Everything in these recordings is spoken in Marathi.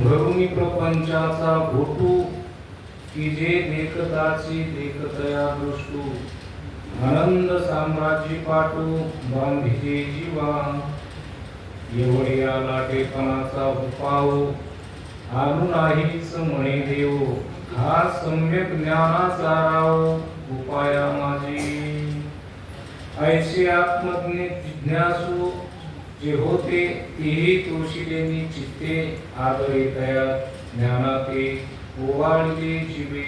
भरुनी प्रपंचाचा घोटू की जे देखताची देखतया दृष्टू. आनंद साम्राज्य पाटू बांधिजे जीवा एवढ्या लाटेपणाचा उपाव आनु नाहीच म्हणे देव. हा सम्यक ज्ञानाचा राव उपाया माझी. ऐशी आत्मज्ञ जिज्ञासू जे होते तेही तुळशीलेनी चित्ते आदरे तया ज्ञानाते ओवाळले जिवे.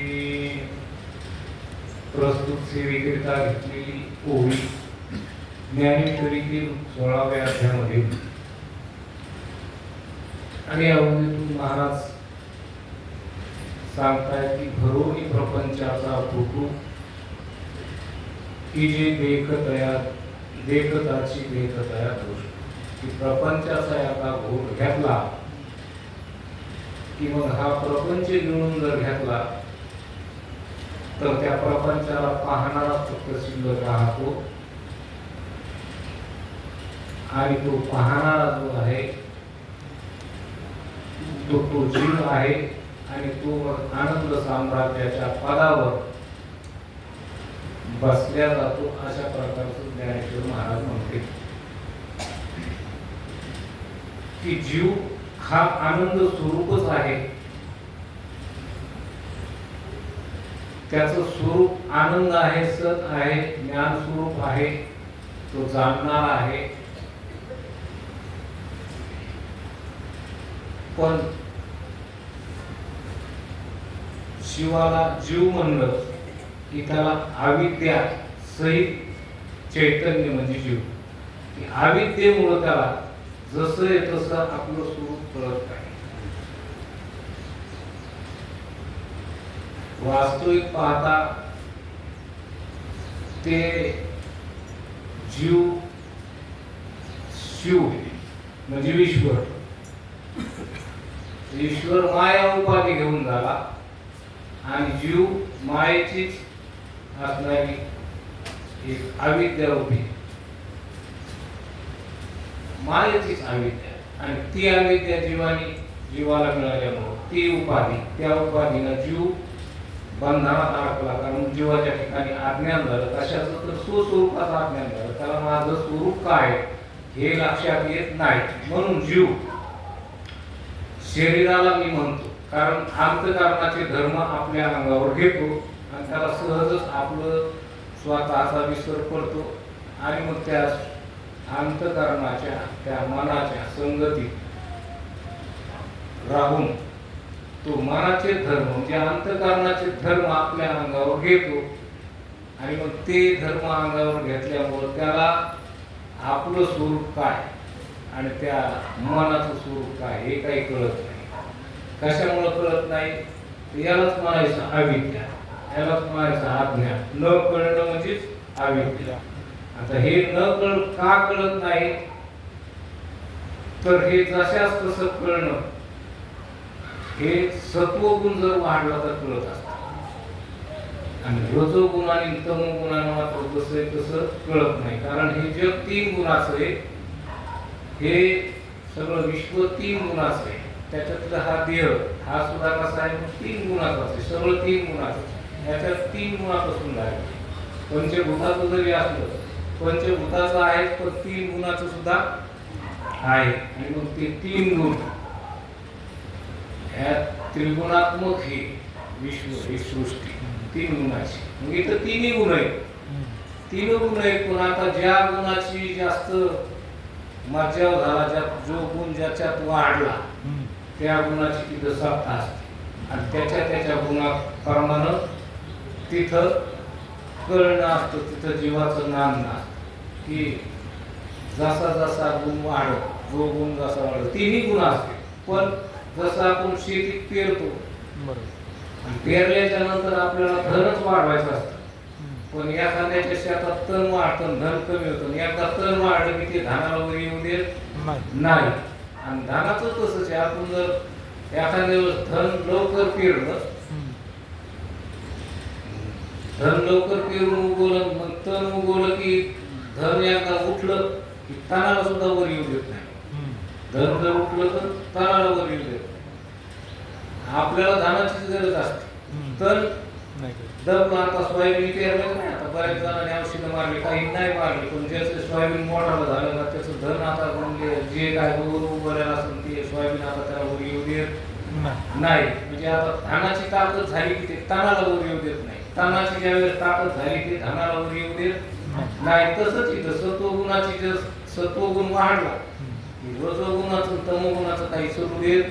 प्रस्तुत सेवेकरिता घेतलेली ओवी ज्ञानेश्वरीतील सोळाव्या अध्यामध्ये आणि अवधीतून महाराज सांगताय की भरोनी प्रपंचाचा फोटो की जे देखतया देखताची देखतया दोष की प्रपंचाचा याचा घोट घेतला की मग हा प्रपंच घेऊन जर घेतला तर त्या प्रपंचाला पाहणारा फक्त शिल्लक राहतो. आणि तो पाहणारा जो आहे तो तो जीव आहे आणि तो मग आनंद साम्राज्याच्या पदावर बसल्या जातो अशा प्रकारचं ज्ञानेश्वर महाराज म्हणते की जीव हा आनंद स्वरूपच आहे. त्याच स्वरूप आनंद आहे सत आहे ज्ञान स्वरूप आहे तो जाणणार आहे. पण शिवाला जीव म्हणलं की त्याला अविद्या सहित चैतन्य म्हणजे जीव. की अविद्येमुळं त्याला जसं आहे तसं आपलं स्वरूप कळत नाही वास्तविक पाहता ते जीव शिव म्हणजे ईश्वर. ईश्वर माया उपाधी घेऊन झाला आणि जीव मायेचीच असणारी एक अविद्या उभी मायेचीच अविद्या आणि ती अविद्या जीवानी जीवाला मिळाल्यामुळं ती उपाधी त्या उपाधीनं जीव बंधनात अडकला कारण जीवाच्या ठिकाणी अज्ञान झालं कशाचं तर सुस्वरूपाचं अज्ञान झालं. त्याला माझं स्वरूप काय हे लक्षात येत नाही. म्हणून जीव शरीराला मी म्हणतो. कारण अंतकारणाचे धर्म आपल्या अंगावर घेतो आणि त्याला सहजच आपलं स्वतःचा विसर पडतो. आणि मग त्या अंतकरणाच्या त्या मनाच्या संगतीत राहून तो मनाचे धर्म म्हणजे अंतकरणाचे धर्म आपल्या अंगावर घेतो. आणि मग ते धर्म अंगावर घेतल्यामुळं त्याला आपलं स्वरूप काय? आणि त्या मनाचं स्वरूप काय? हे काही कळत नाही. कशामुळं कळत नाही? यालाच म्हणायचं अविद्या. यालाच म्हणायचं अज्ञान न कळणं म्हणजेच अविद्या. आता हे न कळ का कळत नाही? तर हे जशाच तसं कळणं हे सत्वगुण जर वाढला तर कळत असत. आणि रजोगुण आणि तमोगुणानं मात्र कसं तसं कळत नाही. कारण हे जग तीन गुणाचं आहे. हे सगळं विश्व तीन गुणाचं आहे. त्याच्यातलं हा देह हा सुद्धा कसा आहे? तीन गुणाचा असते सगळं तीन गुणाचं याच्यात तीन गुणापासून आहे. पंचभूताचं जरी असलं पंचभूताचं आहे पण तीन गुणाचं सुद्धा आहे. आणि मग ते तीन गुण. ह्या त्रिगुणात्मक हे विश्व ही सृष्टी. तीन गुणाची. मग इथं तिन्ही गुण आहेत. तीन गुण आहेत पण आता ज्या गुणाची जास्त मज्जाव झाला ज्या जो गुण ज्याच्यात वाढला त्या गुणाची तिथं सत्ता असते. आणि त्याच्या त्याच्या गुणाप्रमाणे तिथं कळणं असतं तिथं जीवाचं नाम नसतं की जसा जसा गुण वाढत जो गुण जसा वाढत तिन्ही गुण असते पण जसं आपण शेतीत पेरतो आणि पेरल्याच्या नंतर आपल्याला धनच वाढवायचं असतं. पण एखाद्याच्या शेतात तण वाढतं धन कमी होतं एकदा तण वाढलं की ते धानाला वर येऊ देत नाही. आणि धानाचं तसंच आहे. आपण जर एखाद्या वेळेस धन लवकर पेरलं धन लवकर पेरून उगवलं मग तण उगवलं की धन एकदा उठलं की तणाला सुद्धा वर येऊ देत नाही. धन जर उठलं तर तणाला वर येऊ देत आपल्याला धानाचीच गरज असते. तर नाही. दबलं आता सोयाबीन पेरलं नाही? आता बऱ्याच जणांनी औषधं मारली काही नाही मारली. पण ज्याचं सोयाबीन मोठालं झालं ना त्याचं धन आता जे काय वर उभं असेल ते सोयाबीन आता त्याला वर येऊ देत नाही. नाही. म्हणजे आता धानाची ताकद झाली की ते तानाला वर येऊ देत नाही. तानाची ज्यावेळेस ताकद झाली की धानाला वर येऊ देत. नाही तसंच इथं सत्वगुणाची जर सत्वगुण वाढला रजोगुणाचं तमोगुणाचं काही सुरू देत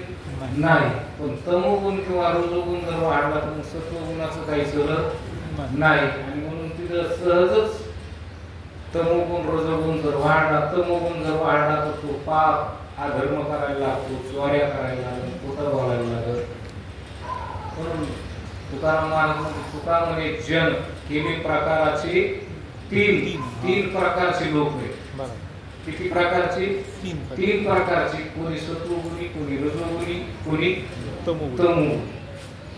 नाही. पण तमोगुण किंवा रजोगुण जर वाढला तर मग सत्वगुणाचं काही सरळ नाही. आणि म्हणून तिथं सहजच तमोगुण रजोगुण जर वाढला तमोगुण जर वाढला तर तो पाप हा धर्म करायला लागतो चोऱ्या करायला लागतो खोटं बोलायला लागत म्हणून तुकाराम महाराज म्हणते, तुका म्हणे जन केली प्रकाराचे तीन तीन. प्रकारचे लोक आहेत. किती प्रकारचे? तीन प्रकार. तीन प्रकारचे. कोणी सत्वगुणी कोणी रजोगुणी कोणी. तमोगुण.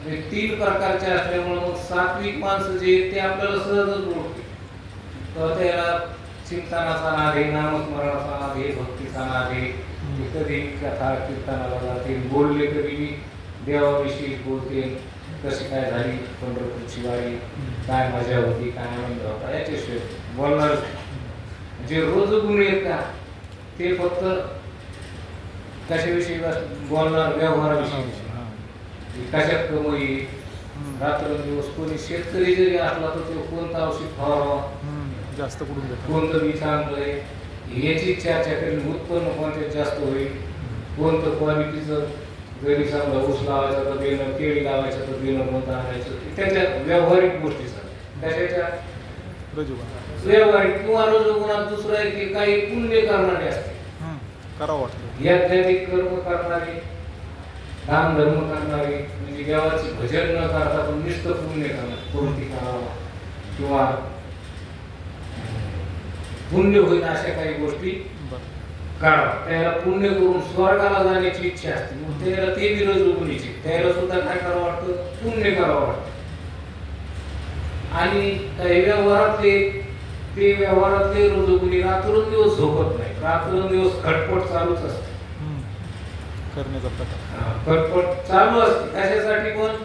हे तीन प्रकारचे असल्यामुळे मग सात्विक माणसं जे ते आपल्याला सहजच ओळखते तर त्याला चिंतनाचा नाद आहे नामस्मरणाचा नाद आहे भक्तीचा नाद आहे. कधी कथा कीर्तनाला जाते बोलले कधी देवाविषयी बोलते. कशी काय झाली? पंढरपूरची वारी. काय मजा होती काय आनंद होता. याच्याशिवाय बोलणार जे रोज गुण आहेत का ते फक्त कशाविषयी बोलणार व्यवहाराविषयी. कशात कमाई हम्म. रात्रंदिवस कोणी शेतकरी जरी असला तर तो कोणतं औषध फवारावा. जास्त कुठून कोणतं बी चांगलंय याची चर्चा करेल उत्पन्न कोणत्यात जास्त होईल? कोणतं क्वालिटीचं जरी समजा ऊस लावायचा तर बेनं केळी लावायचं तर बेनं कोणतं आणायचं. त्याच्या व्यावहारिक गोष्टी त्याच्या व्यावहारिक किंवा रजोगुणात दुसरं आहे की काही पुण्य करणारे असते. करावं यज्ञाधिक कर्म करणारे दान धर्म करणारे म्हणजे देवाचे भजन न करता पण नुसतं पुण्य करणार कोणती करावा? किंवा पुण्य होईल अशा काही गोष्टी करा त्याला पुण्य करून स्वर्गाला जाण्याची इच्छा असते. मग त्याला ते विरोध रुग्णीची त्याला सुद्धा काय करावं वाटतं? पुण्य करावं वाटतं. आणि काही व्यवहारातले ते व्यवहारातले रोजगुणी रात्रंदिवस झोपत नाही. रात्रंदिवस खटपट चालूच असते. करण्याचा प्रकार. खटपट चालू असते. कशासाठी पण?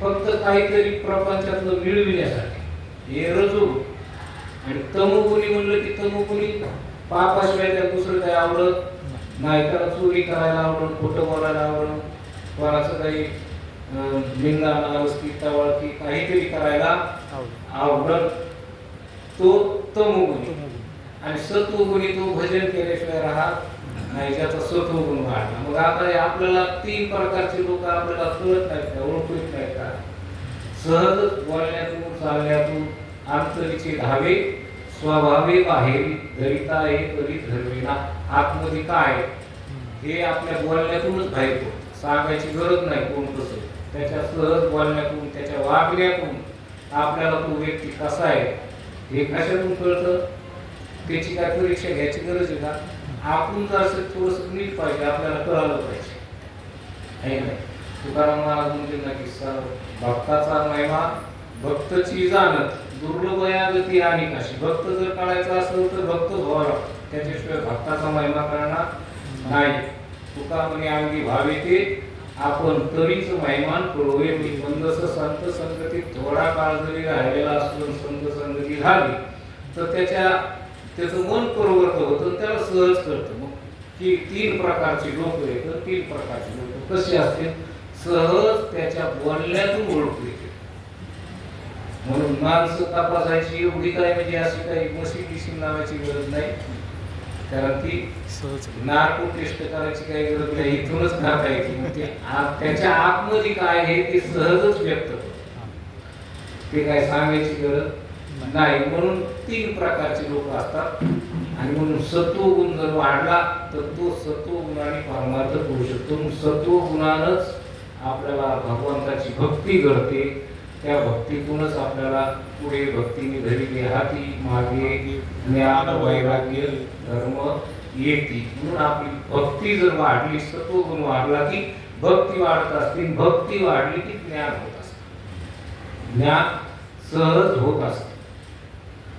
फक्त काहीतरी प्रपंचातलं मिळविण्यासाठी. हे रजू आणि तमोगुणी म्हणलं की तमोगुणी पापाशिवाय त्या दुसरं काही आवडत नाही. त्याला चोरी करायला आवडत खोटं बोलायला आवडत. कोणाचं काही अं, नावस्ती टवाळकी काहीतरी करायला आवडत. तो तमोगुणी. आणि सत्वगुणी तो भजन केल्याशिवाय राहत नाही. त्याचा सत्वगुण वाढला. मग आता हे आपल्याला तीन प्रकारचे लोक आपल्याला कळत नाहीत का? ओळखत नाहीत का सहज बोलण्यातून चालण्यातून आंतरीचे धावे स्वभावे बाहेर धरिता हे तरी धरविना आतमध्ये काय? आहे? हे आपल्या बोलण्यातूनच बाहेर सांगायची गरज नाही कोण कसं. त्याच्या सहज बोलण्यातून त्याच्या वागण्यातून आपल्याला तो व्यक्ती कसा आहे हे कशातून कळतं? त्याची काय परीक्षा घ्यायची गरज आहे का? आपण जर असं थोडस नीट पाहिजे आपल्याला कळालं पाहिजे. आहे नाही? तुकाराम महाराज म्हणजे ना की भक्ताचा महिमा भक्तची जाणत दुर्लभया गती आणि कशी? भक्त जर काढायचा असेल तर भक्त व्हावा. लागतो त्याच्याशिवाय भक्ताचा महिमा करणार नाही. तुका म्हणे अंगी भावे ते आपण तरीच महिमान कळवे मी मंदस संत संगतीत थोडा काळ जरी राहिलेला असून संत संगती झाली तर त्याच्या त्याचं मन प्रवृत्त होतं त्याला सहज करतं मग की तीन प्रकारची लोक आहेत. तर तीन प्रकारची लोक कशी असतील? सहज त्याच्या बोलण्यातून ओळखू येते म्हणून माणसं तपासायची एवढी काय म्हणजे अशी काही मशीन बिशीन लावायची गरज नाही. कारण ती सहज नार्को टेस्ट करायची काही गरज नाही इथूनच खाता येते म्हणजे त्याच्या आतमध्ये काय आहे ते सहजच व्यक्त ते काय सांगायची गरज नाही. म्हणून तीन प्रकारचे लोक असतात. आणि म्हणून सत्वगुण जर वाढला तर तो सत्वगुणाने परमार्थ करू शकतो. सत्व सत्वगुणानच आपल्याला भगवंताची भक्ती घडते. त्या भक्तीतूनच आपल्याला पुढे भक्तीने धरली देहाती मागे ज्ञान वैराग्य धर्म येते. म्हणून आपली भक्ती जर वाढली सत्वगुण वाढला की भक्ती वाढत असते. भक्ती वाढली की ज्ञान होत असते. ज्ञान सहज होत असते.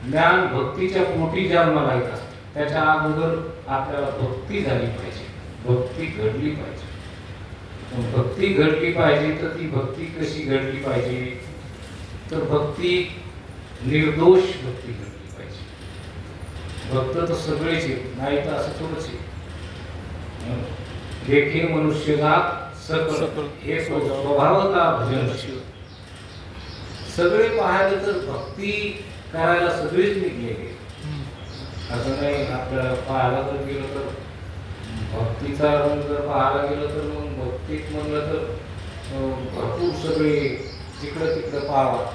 ज्ञान भक्तीच्या पोटी जन्माला येत असते त्याच्या अगोदर आपल्याला भक्ती झाली पाहिजे. भक्ती घडली पाहिजे. भक्ती घडली पाहिजे तर ती भक्ती कशी घडली पाहिजे? तर भक्ती निर्दोष भक्ती घडली पाहिजे. भक्त तर सगळेच आहेत नाही तर असं थोडंच आहे. लेखे मनुष्यजात सकळ सकळ. हे स्वभावता भजन सगळे पाहायला तर भक्ती करायला सगळेच निघले असं नाही आपल्याला पाहायला जर गेलं तर भक्तीचा रंग जर पाहायला गेलं तर मग भक्तीत म्हणलं तर भरपूर सगळे तिकडं तिकडं पाहावं.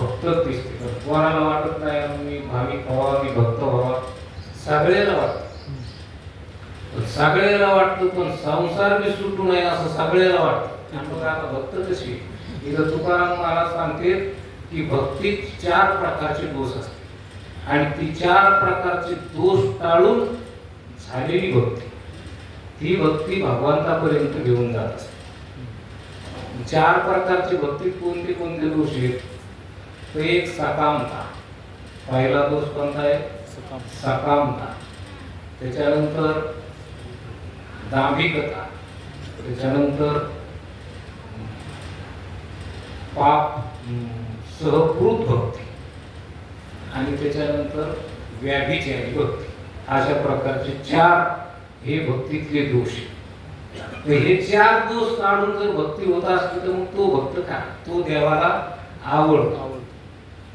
भक्त दिसते पण कोणाला वाटत नाही मी भाविक व्हावा मी भक्त व्हावा. सगळ्याला वाटत. सगळ्याला वाटतो पण संसार मी सुटू नये असं सगळ्याला वाटतं. आणि आता भक्त कशी? इथं तुकाराम महाराज सांगते की भक्तीत चार प्रकारचे दोष असते आणि ती चार प्रकारचे दोष टाळून झालेली भक्ती. ती भक्ती भगवंतापर्यंत घेऊन जात असते. चार प्रकारची भक्ती कोणते कोणते दोष आहेत? तर एक सकामता. पहिला दोष कोणता आहे? सकाम सकामता. त्याच्यानंतर दांभिकता. त्याच्यानंतर पाप सहकृत भक्ती. आणि त्याच्यानंतर व्याभिचारी भक्ती. अशा प्रकारचे चार हे भक्तीतले दोष हे चार दोष काढून जर भक्ती होत असली तर मग तो भक्त काय? तो देवाला आवडतो. आवड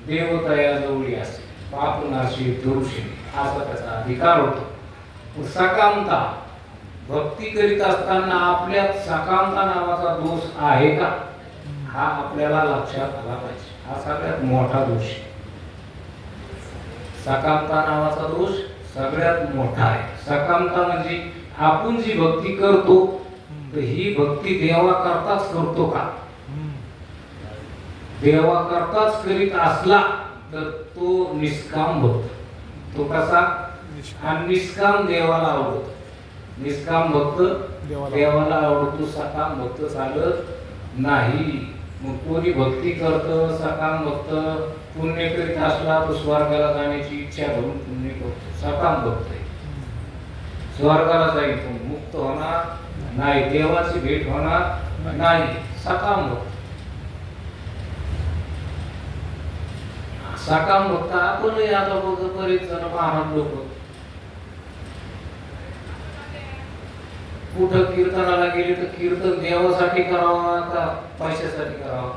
देवतया जवळी असते. पापनाशी दोषी. असा त्याचा अधिकार होतो. मग सकामता भक्ती करीत असताना आपल्यात सकामता नावाचा दोष आहे का? हा आपल्याला लक्षात आला पाहिजे. हा सगळ्यात मोठा दोष आहे. सकामता नावाचा दोष सगळ्यात मोठा आहे. सकामता म्हणजे आपण जी भक्ती करतो तर ही भक्ती देवा करताच करतो का? देवा करताच करीत असला तर तो निष्काम भक्त तो कसा? निष्काम. देवाला आवडतो. निष्काम भक्त देवाला आवडतो. सकाम भक्त चालत नाही. मग कोणी भक्ती करत सकाम भक्त पुण्य करीत असला तो स्वर्गाला जाण्याची इच्छा धरून पुण्य करतो. सकाम भक्त स्वर्गाला जाईल मुक्त होणार नाही. देवाची भेट होणार नाही. सकाम भक्त. सकाम भक्त आपणही आता बघ बरेच जण महाराज लोक. कुठं कीर्तनाला गेले तर कीर्तन देवासाठी करावं का पैशासाठी करावं?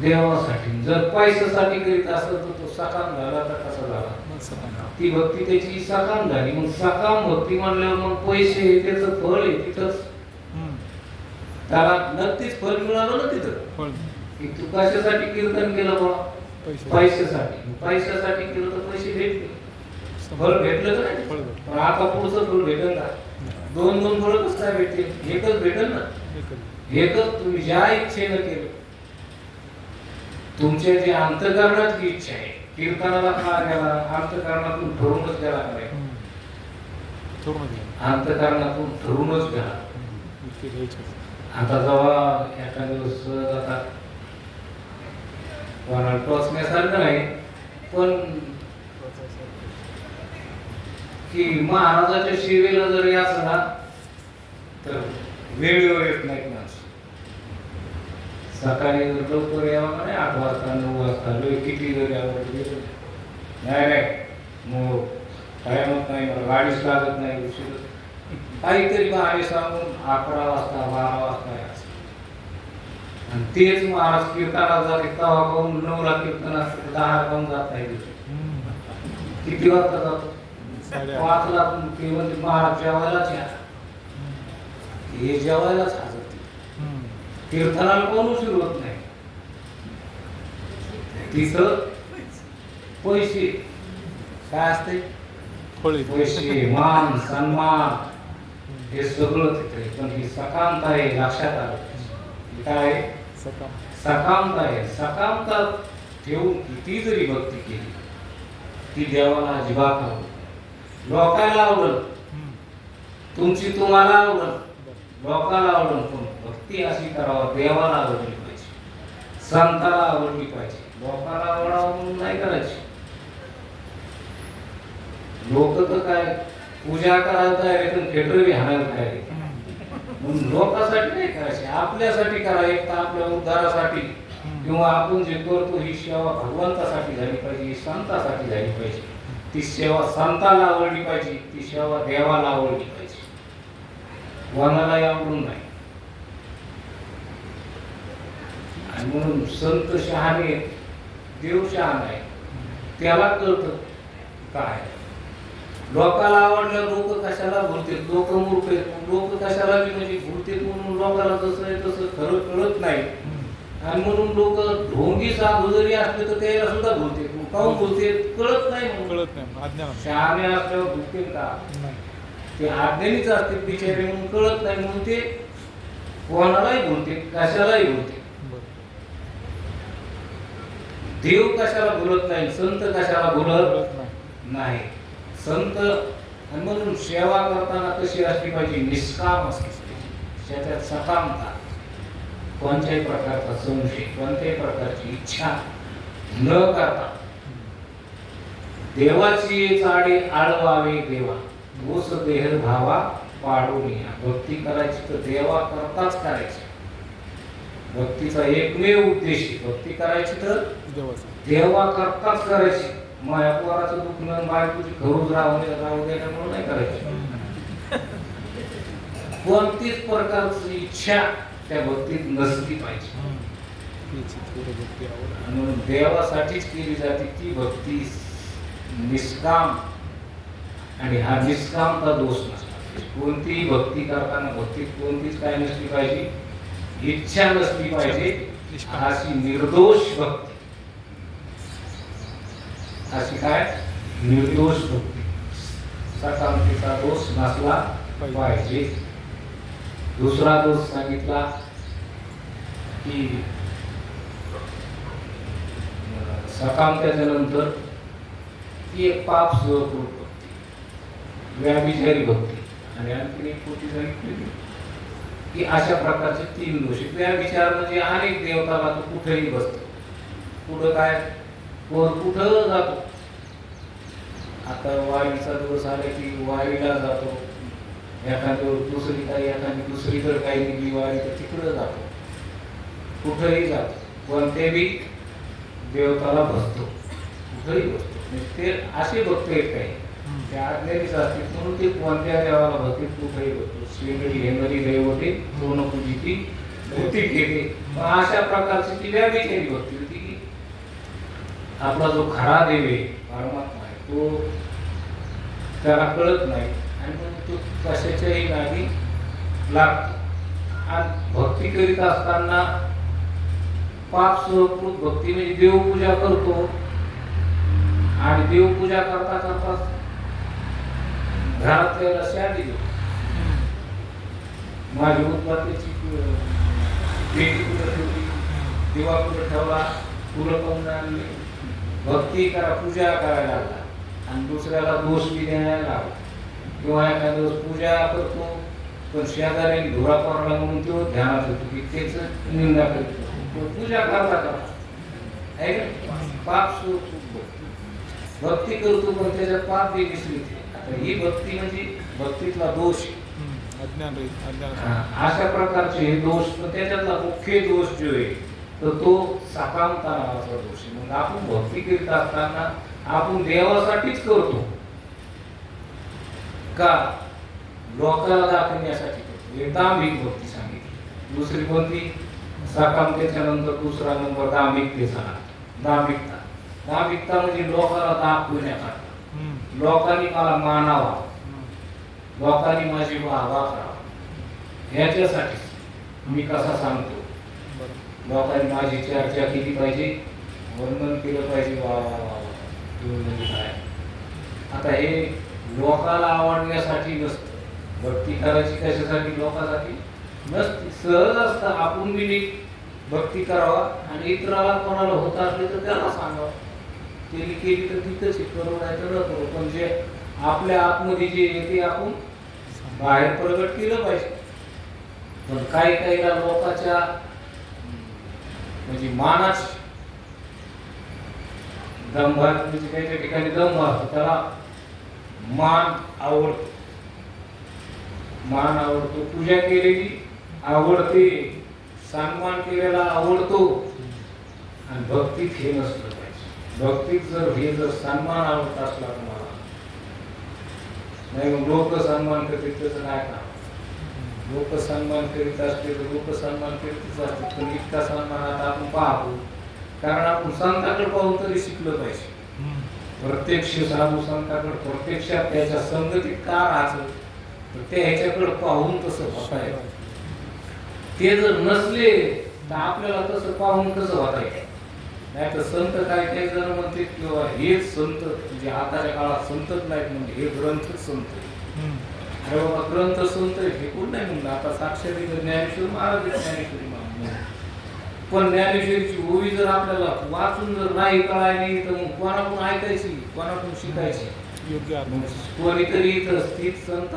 देवासाठी. जर पैशासाठी करीत असेल तर तो सकाम झाला तर कसा झाला? ती भक्ती त्याची सकाम झाली. मग सकाम भक्ती म्हणल्यावर मग पैसे हे त्याचं फळ आहे तिथंच. त्याला नक्कीच फळ मिळालं ना तिथं. की तू कशासाठी कीर्तन केलं बा पैसे पैशासाठी. पैशासाठी केलं तर पैसे भेटले फळ भेटलं का नाही. आता पुढचं फळ भेटेल का दोन दोन फळ कसं काय भेटतील? एकच भेटेल ना. एकच. तुम्ही ज्या इच्छेनं केलं. तुमच्या जे अंतकरणाची इच्छा आहे कीर्तनाला का गेला अंतकरणातून ठरूनच गेला दिलं. अंतकरणातून ठरूनच गेला घ्यायचे. आता जेव्हा दिवस जातात कोणाला टोचण्यासारखं नाही पण की महाराजाच्या शिवेला जरी असला ना तर वेळेवर येत नाहीत माणसं सकाळी जर लवकर यावं का नाही? आठ वाजता नऊ वाजता लय किती जरी यावं नाही नाही. मग टायमच नाही मला गाडीच लागत नाही उशीर. काहीतरी बहाणे सांगून अकरा वाजता बारा वाजता यायचं आणि तेच महाराज कीर्तनाला जाते तेव्हा पाहून नऊला कीर्तन असतं दहा पाहून जात. हम्म. किती वाजता जातो. पाचला ते म्हणजे महाराज जेवायलाच या. हे जेवायलाच हजर. कीर्तनाला कोण उशीर होत नाही तिथं पैसे काय असते. पैसे मान सन्मान हे सगळं तिथे पण ही सकामता आहे लक्षात आलं काय आहे? सकाम. सकामता आहे. सकामता ठेवून किती जरी भक्ती केली ती देवाला अजिबात आवडत लोकायला आवडत. हम्म. तुमची तुम्हाला आवडत. बरं. लोकाला आवडत पण भक्ती अशी करावं देवाला आवडली पाहिजे. संताला आवडली पाहिजे. लोकाला आवडावं म्हणून नाही करायची. लोक तर काय पूजा करायला आहे पण थिएटर बी हाणायला हम्म. म्हणून लोकांसाठी नाही करायचे आपल्यासाठी करा एक तर आपल्या उद्धारासाठी. किंवा आपण जे करतो ही सेवा भगवंतासाठी झाली पाहिजे ही संतासाठी झाली पाहिजे. ती सेवा संताला आवडली पाहिजे ती सेवा देवाला आवडली पाहिजे. वनालाही आवडून नाही. आणि म्हणून संत शहाणे देव शहाण आहे त्याला कळतं काय लोकाला आवडलं लोक कशाला बोलतात लोक मूर्ख आहेत. लोक कशाला बी म्हणजे बोलतात म्हणून लोकाला जसं आहे तसं खरं कळत नाही. आणि म्हणून लोक ढोंगी साधू जरी असले तर त्याला सुद्धा मग काहून बोलतात कळत नाही कळत नाही. शहाणे असल्यावर का? ते अज्ञानीच असते बिचारे म्हणून कळत नाही म्हणून ते कोणालाही बोलते कशालाही बोलते बरं देव कशाला बोलत नाही संत कशाला बोलत नाही. संत आणि म्हणून सेवा करताना कशी असली पाहिजे निष्काम असली पाहिजे. त्याच्यात सकामता. कोणत्याही प्रकारचा संशय कोणत्याही प्रकारची इच्छा न करता. देवाची चाडे आळवावे देवा. दोष देह भावा पाडून या. भक्ती करायची तर देवा करताच करायची. भक्तीचा एकमेव उद्देश. भक्ती करायची तर देवा करताच करायची. माया पोराचं दुखणं बायकोची खरूज राहू दे राहू दे म्हणून नाही करायची. कोणतीच प्रकारची इच्छा त्या भक्तीत नसली पाहिजे. आणि म्हणून देवासाठीच केली जाते ती भक्ती निष्काम. आणि हा निष्कामचा दोष नसतो. कोणतीही भक्ती करताना भक्तीत कोणतीच काय नसली पाहिजे इच्छा नसली पाहिजे अशी निर्दोष भक्ती. अशी काय? निर्दोष भक्ती सकामतेचा दोष नसला पाहिजे. दुसरा दोष सांगितला की अं, सकामत्याच्या नंतर ती एक पाप सहकृत भक्ती व्याभिचारी भक्ती. आणि आणखी एक कोटी सांगितली की अशा प्रकारचे तीन दोष आहेत. व्याभिचार म्हणजे अनेक देवताला तो कुठेही बसतो. कुठं काय? व कुठं जातो? आता वाईचा दिवस आला की वाईला जातो. एखाद्यावर दुसरी काही एखादी दुसरीकडे काही निघली वारी तर तिकडं जातो. कुठंही जातो. कोणते बी देवताला बसतो. कुठंही बसतो. म्हणजे ते असे भक्त काही. ते आज्ञानीच असतील म्हणून ते कोणत्या देवाला भक्तीत कुठेही बसतो श्रीगडी हेंगरी दैवते पूर्ण पूजिती भक्ती घेते मग अशा प्रकारची ती व्याभिचारी भक्ती. आपला जो खरा देव आहे परमात्मा आहे तो त्याला कळत नाही आणि मग तो कशाच्याही नादी लागतो. आणि भक्ती करीत असताना पाप सहकृत भक्ती म्हणजे देवपूजा करतो. आणि देवपूजा करता करता घरात त्याला शादी माझी उत्पत्तीची पेटी कुठं ठेवली दिवा कुठं ठेवला फुलं पाहून आणली. भक्ती करा पूजा करायला लागला आणि दुसऱ्याला दोष बी द्यायला लागला किंवा एखाद्या दिवस पूजा करतो पण शेजारी धुरा पडला म्हणून तो ध्यानात होतो की त्याच निंदा करतो. पूजा करता का? पाप भक्ती. भक्ती करतो पण त्याच्यात पाप बी मिसळते आता ही भक्ती म्हणजे भक्तीतला दोष अशा प्रकारचे हे दोष त्याच्यातला मुख्य दोष जो आहे तर तो सकामता नावाचा दोष. मग आपण भक्ती करीत असताना आपण देवासाठीच करतो. का? लोकाला दाखवण्यासाठी करतो. एक दांभिक भक्ती सांगितली. दुसरी कोणती? सकामतेच्या नंतर दुसरा नंबर दांभिकतेचा दांभिकता दांभिकता म्हणजे लोकाला दाखवण्याकरता लोकांनी मला मानावा. लोकांनी माझी वाहवा करावा. ह्याच्यासाठी मी कसा सांगतो? लोकांनी माझी चर्चा केली पाहिजे. वर्णन केलं पाहिजे. वा वा वा म्हणजे काय आता हे लोकाला आवडण्यासाठी नसतं. भक्ती करायची कशासाठी? लोकांसाठी नसते. सहज असतं. आपण बी भक्ती करावा आणि इतराला कोणाला होत असले तर त्याला सांगावं. त्यांनी केली तर तिथंच आहे, करू नाही तर न करू. पण जे आपल्या आतमध्ये जे आहे ते आपण बाहेर प्रगट केलं पाहिजे. पण काही काही लोकांच्या म्हणजे मानस दंभात म्हणजे काही काही ठिकाणी दंभ असतो त्याला मान आवडतो. मान आवडतो. पूजा केलेली आवडते. सन्मान केलेला आवडतो. आणि भक्तीत हे नसलं पाहिजे. भक्तीत जर हे जर सन्मान आवडत असला तुम्हाला नाही मग लोक सन्मान करतील त्याचं काय काम? लोक सन्मान करीत असले तर लोक सन्मान करीतच असतात पण इतका सन्मान आता आपण पाहतो. कारण आपण संतांकडे पाहून तरी शिकलं पाहिजे. प्रत्यक्ष साधू संतांकडे प्रत्यक्षात त्याच्या संगतीत का राहायचं? तर ते ह्याच्याकडे पाहून तसं होता ते जर नसले तर आपल्याला तसं पाहून कसं होता येईल नाही तर संत काय काही जण म्हणते किंवा हेच संत म्हणजे आताच्या काळात संतच नाहीत म्हणजे हे ग्रंथच संत. बाबा ग्रंथ संत हे कोण नाही म्हणलं? आता साक्षात इथं ज्ञानेश्वर महाराज ज्ञानेश्वरी महाराज. पण ज्ञानेश्वरीची ओवी जर आपल्याला वाचून जर नाही कळाय नाही तर मग कोणाकडून ऐकायची? कोणाकडून शिकायची? कोणीतरी इथं स्थित संत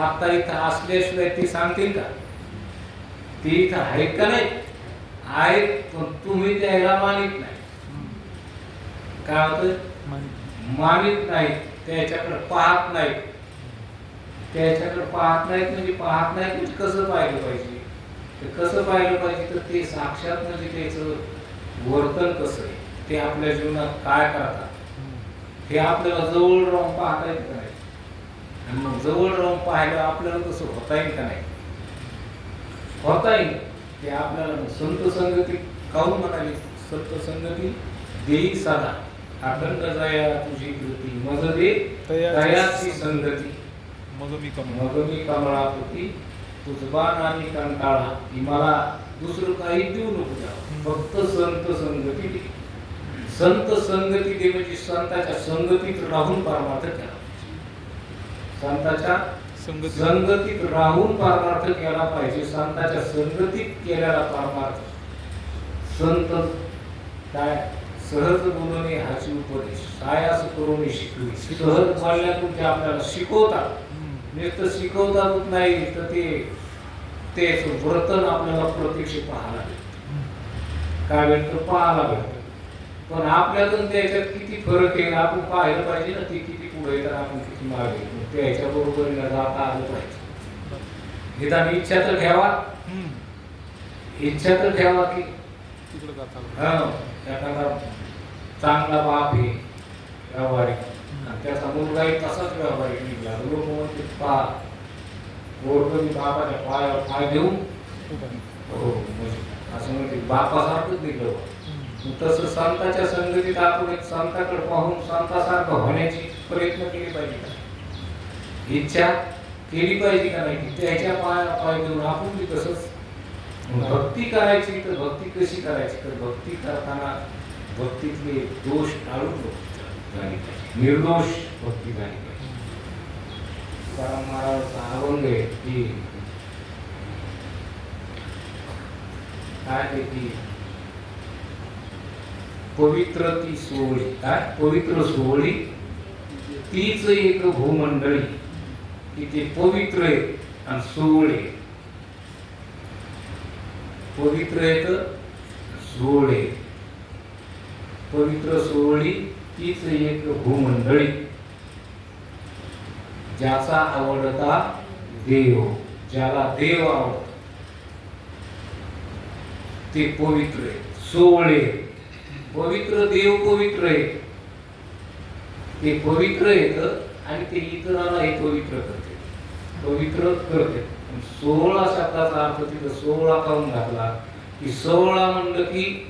आता इथं असल्याशिवाय ते सांगतील का? ते इथं आहेत का नाही? आहेत पण तुम्ही त्याला मानित नाही. काय होतं? मानित नाहीत त्याच्याकडे पाहत नाहीत त्याच्याकडे पाहत नाहीत म्हणजे पाहत नाहीत म्हणजे कसं पाहिलं पाहिजे? ते कसं पाहिलं पाहिजे? तर ते साक्षात म्हणजे त्याचं वर्तन कसं आहे? ते आपल्या जीवनात काय करतात? हे आपल्याला जवळ राहून पाहता येत नाही? आणि मग जवळ राहून पाहायला आपल्याला तसं होता येईल का नाही? होता येईल. ते आपल्याला संत संगती काहून म्हणाली? संत संगती देई साधा अखंड जया तुझी कृती. मज दे तयाची संगती. मग मी कमी मग मी कमळापुती तुझबान आणि कंटाळा ही मला दुसरं काही देऊ नको. फक्त संत संगती दे. संत संगती दे म्हणजे संताच्या संगतीत राहून परमार्थ केला संताच्या संगती. संगतीत राहून परमार्थ केला पाहिजे. संताच्या संगतीत केलेला परमार्थ. संत काय? सहज बोलणे हाची उपदेश. काय असं करून शिकवी सहज बोलण्यातून ते आपल्याला शिकवतात. हम्म. नुसतं शिकवतातच नाही तर ते तेच वर्तन आपल्याला प्रत्यक्ष पाहायला लागेल काय भेटतं पाहायला भेटतं पण आपल्यातून त्याच्यात किती फरक आहे आपण पाहिलं पाहिजे ना ते किती पुढे तर आपण किती मागे. मग त्याच्या बरोबरीला जाता आलं पाहिजे निदान इच्छा तर हम्म. इच्छा तर ठेवा की हा, एखादा चांगला बाप आहे व्यावहारिक आणि त्याचा एक तसाच व्यावहारिक निघला लोक म्हणते पा गोरगरी बापाच्या पायावर पाय देऊन हो म्हणजे असं म्हणजे बापासारखंच निघलं. तसं संताच्या संगतीत आपण एक संताकडे पाहून संतासारखं होण्याची प्रयत्न केले पाहिजे का? इच्छा केली पाहिजे का नाही? त्याच्या पाया पाय देऊन आपण बी तसंच भक्ती करायची तर भक्ती कशी करायची? तर भक्ती करताना भक्तीतले दोष टाळून भक्ती झाली पाहिजे निर्दोष भक्ती झाली तुकाराम महाराजांचा अभंग आहे की काय ते की पवित्र ती सोहळी. काय? पवित्र सोहळी? तीच एक भूमंडळी की ते पवित्र आहे आणि सोहळे. पवित्र आहेत सोहळे. पवित्र सोहळी तीच एक भूमंडळी ज्याचा आवडता देव ज्याला देव आवडतो. ते पवित्र आहे सोहळे पवित्र देव पवित्र आहे. ते पवित्र येत आणि ते इतरांनाही पवित्र करते. पवित्र करते. पण सोहळा शब्दाचा अर्थ तिथं सोहळा काऊन घातला की सोहळा म्हणलं की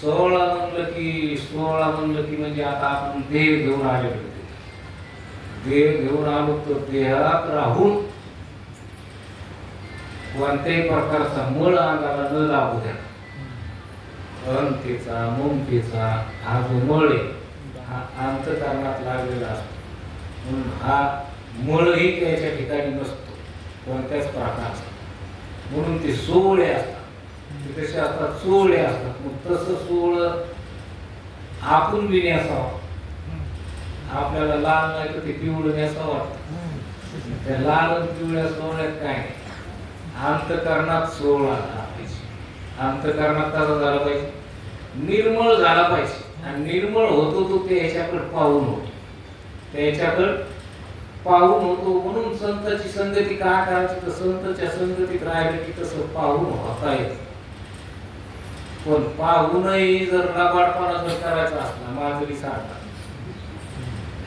सोहळा म्हणलं की सोहळा म्हणलं की म्हणजे आता आपण देह घेऊन आले होते देह घेऊन आलो तर देहात राहून कोणत्याही प्रकारचा मळ अंगाला न लागू द्या. अहंतेचा ममतेचा हा जो मळ आहे हा अंतकरणात लागलेला असतो. म्हणून हा मळही त्याच्या ठिकाणी नसतो. कोणत्याच प्रकारचा. म्हणून ते सोहळे असतात. कसे असतात सोहळे असतात मग तसं सोहळं आपण बी नेसावं आपल्याला लाल नाही तर ते पिवळं नेसावं वाटत. त्या लाल पिवळ्या सोहळ्यात काय नाही. अंतकरणात सोहळा झाला पाहिजे. अंतकरणात कसा झाला पाहिजे? निर्मळ झाला पाहिजे. आणि निर्मळ होतो तो त्याच्याकडे पाहून होतो. त्याच्याकडे पाहून होतो म्हणून संताची संगती काय करायची? तर संतच्या संगतीत राहिलं की तसं पाहून होता येतं. पण पाहूनही जर रबाडपणा जर करायचा असला माजरी सांगतात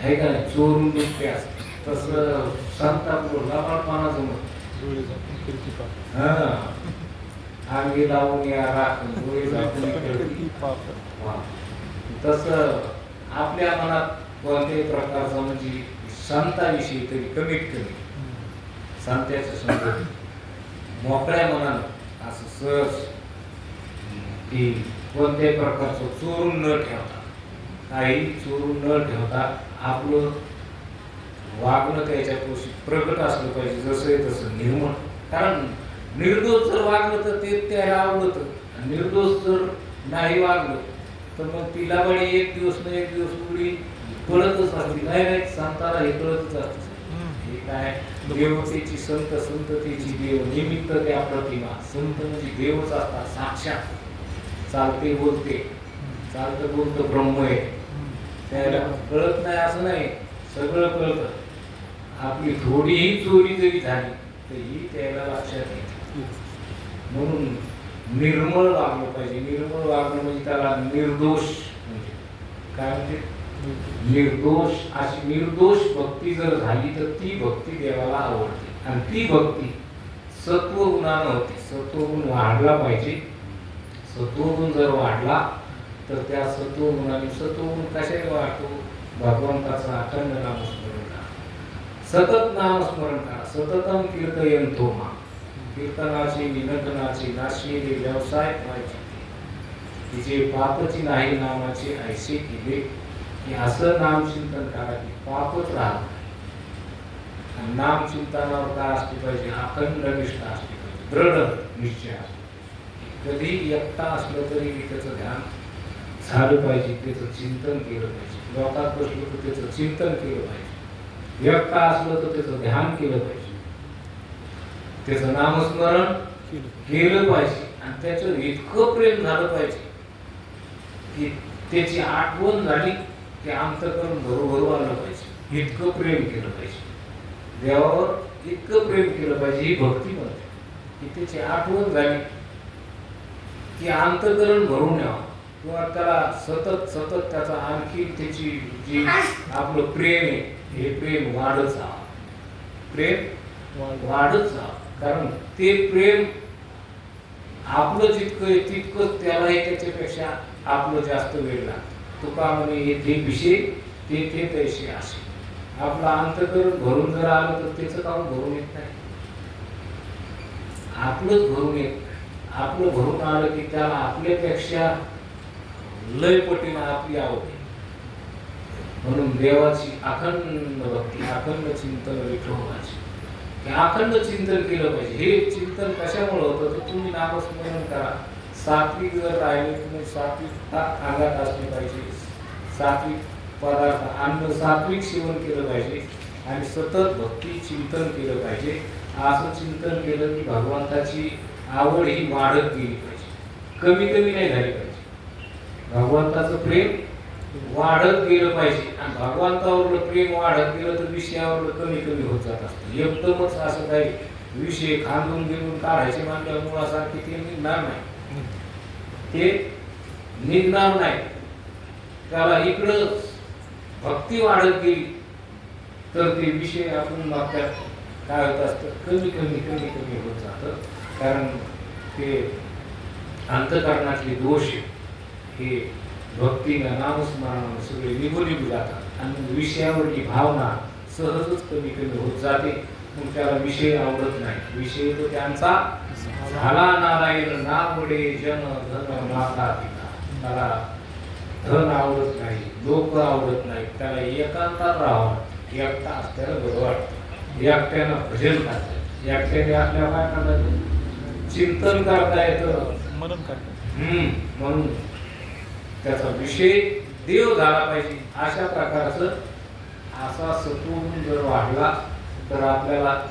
आहे का नाही? चोरून निघते असते तसं संतापुढं रबाडपणा जमत. हा. अंगी लावून या राखून. डोळे. तसं आपल्या मनात कोणत्याही प्रकारचा म्हणजे संताविषयी तरी कमीत कमी. संताचं संगत मोकळ्या मनानं असं सहज की कोणत्याही प्रकारचं चोरून न ठेवता काही चोरून न ठेवता आपलं वागणं त्याच्यापाशी प्रगट असलं पाहिजे जसं आहे तसं निर्मळ. कारण निर्दोष जर वागलं तर ते त्याला आवडतं. निर्दोष जर नाही वागलं तर मग तिला पण एक दिवस ना एक दिवस उडी कळतच असते. नाही नाही संताला हे कळतच असते. हे काय? देवतेची संत संततेची देव. निमित्त त्या प्रतिमा. संत म्हणजे देवच असतात साक्षात. चालते बोलते चालतं बोलतं ब्रह्म आहे. त्याला कळत नाही असं नाही. सगळं कळत. आपली थोडीही चोरी जरी झाली तरी त्याला लक्षात येते. म्हणून निर्मळ वागलं पाहिजे. निर्मळ वागणं म्हणजे त्याला निर्दोष म्हणजे. काय म्हणते निर्दोष. अशी निर्दोष भक्ती जर झाली तर ती भक्ती देवाला आवडते. आणि ती भक्ती सत्वगुणानं होते. सत्वगुण वाढला पाहिजे. सत्वगुण जर वाढला तर त्या सत्वगुणाने सत्वगुण कसे वाढतो? भगवंताचं अखंड नामस्मरण करा. सतत नामस्मरण करा. सततम कीर्तयंतो मा कीर्तनाची विनंतनाची नाशिले व्यवसाय व्हायचे. तिचे पापची नाही नामाचे ऐसे केले. की असं नाम चिंतन करा की पापच राहत नाम चिंतनावर काय असली पाहिजे? अखंड निष्ठा असली पाहिजे. दृढ निश्चय असतो. कधी एकटा असलं तरी मी त्याचं ध्यान झालं पाहिजे त्याचं चिंतन केलं पाहिजे. लोकात बसलो तर त्याचं चिंतन केलं पाहिजे. एकटा असलं तर त्याचं ध्यान केलं पाहिजे. त्याचं नामस्मरण केलं. केलं पाहिजे आणि त्याचं इतकं प्रेम झालं पाहिजे की त्याची आठवण झाली की अंतकरण भरू आलं पाहिजे. इतकं प्रेम केलं पाहिजे. देवावर इतकं प्रेम केलं पाहिजे ही भक्ती म्हणते. की त्याची आठवण झाली. की अंतकरण भरून यावं किंवा त्याला सतत सतत त्याचा आणखी त्याची जी आपलं प्रेम आहे हे प्रेम वाढत जावं. प्रेम वाढत जावं. कारण ते प्रेम आपलं जितकं आहे तितकं त्यालाही त्याच्यापेक्षा आपलं जास्त वेळ लागतं. तुका म्हणे ते विषय ते ते पैसे असे. आपलं अंतकरण भरून जर आलं तर त्याचं काम भरून येत नाही. आपलंच भरून येत आपलं भरून आलं की त्याला आपल्यापेक्षा लय पटीनं आपली आवड म्हणून देवाची अखंड भक्ती अखंड चिंतन विठोबाची की अखंड चिंतन केलं पाहिजे. हे चिंतन कशामुळे होतं? तर तुम्ही नामस्मरण करा. सात्विक जर राहिले तुम्ही सात्विक अंगात असले पाहिजे. सात्विक पदार्थ अन्न सात्विक सेवन केलं पाहिजे. आणि सतत भक्ती चिंतन केलं पाहिजे. असं चिंतन केलं की भगवंताची आवड ही वाढत गेली पाहिजे. कमी कमी नाही झाली पाहिजे. भगवंताचं प्रेम वाढत गेलं पाहिजे. आणि भगवंतावरलं प्रेम वाढत गेलं तर विषयावरलं कमी कमी होत जात असतं. एकदमच असं काही विषय खांदून घेऊन काढायचे मानल्यावर मुळासारखे ते निघणार नाही. ते निघणार नाही. त्याला इकडं भक्ती वाढत गेली तर ते विषय आपण मागच्यात काय होत असतं? कमी कमी कमी कमी होत जातं. कारण ते अंतकरणातले दोष हे भक्तीनं नामस्मरणानं सगळे निघून निघून जातात. आणि विषयावरची भावना सहजच कमी कमी होत जाते. मग त्याला विषय आवडत नाही. विषय तो त्यांचा झाला नारायण नामडे जन धन माता पिता. त्याला धन आवडत नाही लोक आवडत नाही. त्याला एकांतात राहावं एकटा असल्याला बरं वाटतं. एकट्यानं भजन करतात. एकट्याने आपल्याला काय करता चिंतन करता येतं. मनन हम्म, म्हणून त्याचा विषय देव झाला पाहिजे. अशा प्रकारचं असा सत्वगुण जर वाढला तर आपल्याला